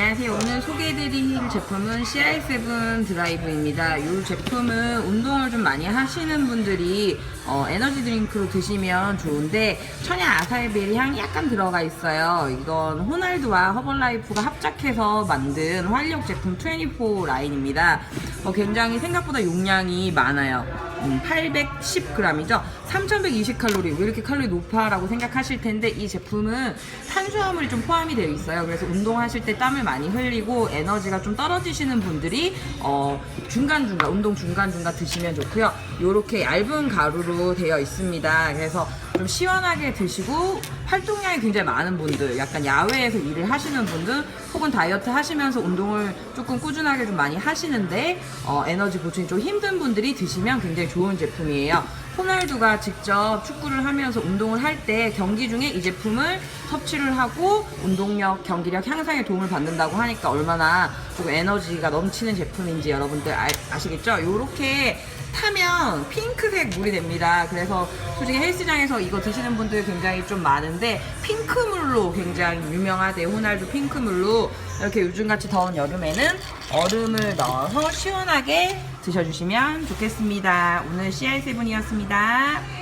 안녕하세요. 오늘 소개해드릴 제품은 CI7 드라이브입니다. 이 제품은 운동을 좀 많이 하시는 분들이 어, 에너지 드링크로 드시면 좋은데 천연 아사이베리 향이 약간 들어가 있어요. 이건 호날두와 허벌라이프가 합작해서 만든 활력 제품 24 라인입니다. 어, 굉장히 생각보다 용량이 많아요. 음, 810g이죠. 3120칼로리. 왜 이렇게 칼로리 높아라고 생각하실 텐데 이 제품은 탄수화물이 좀 포함이 되어 있어요. 그래서 운동하실 때 땀을 많이 흘리고 에너지가 좀 떨어지시는 분들이 어, 중간중간 운동 중간중간 드시면 좋고요. 이렇게 얇은 가루로 되어 있습니다. 그래서 좀 시원하게 드시고 활동량이 굉장히 많은 분들, 약간 야외에서 일을 하시는 분들, 혹은 다이어트 하시면서 운동을 조금 꾸준하게 좀 많이 하시는데 어, 에너지 보충이 좀 힘든 분들이 드시면 굉장히 좋은 제품이에요. 호날두가 직접 축구를 하면서 운동을 할 때 경기 중에 이 제품을 섭취를 하고 운동력, 경기력 향상에 도움을 받는다고 하니까 얼마나 조금 에너지가 넘치는 제품인지 여러분들 아, 아시겠죠? 요렇게 타면 핑크색 물이 됩니다. 그래서 솔직히 헬스장에서 이거 드시는 분들 굉장히 좀 많은데 핑크물로 굉장히 유명하대요. 호날두 핑크물로 이렇게 요즘같이 더운 여름에는 얼음을 넣어서 시원하게 드셔주시면 좋겠습니다. 오늘 CI7이었습니다.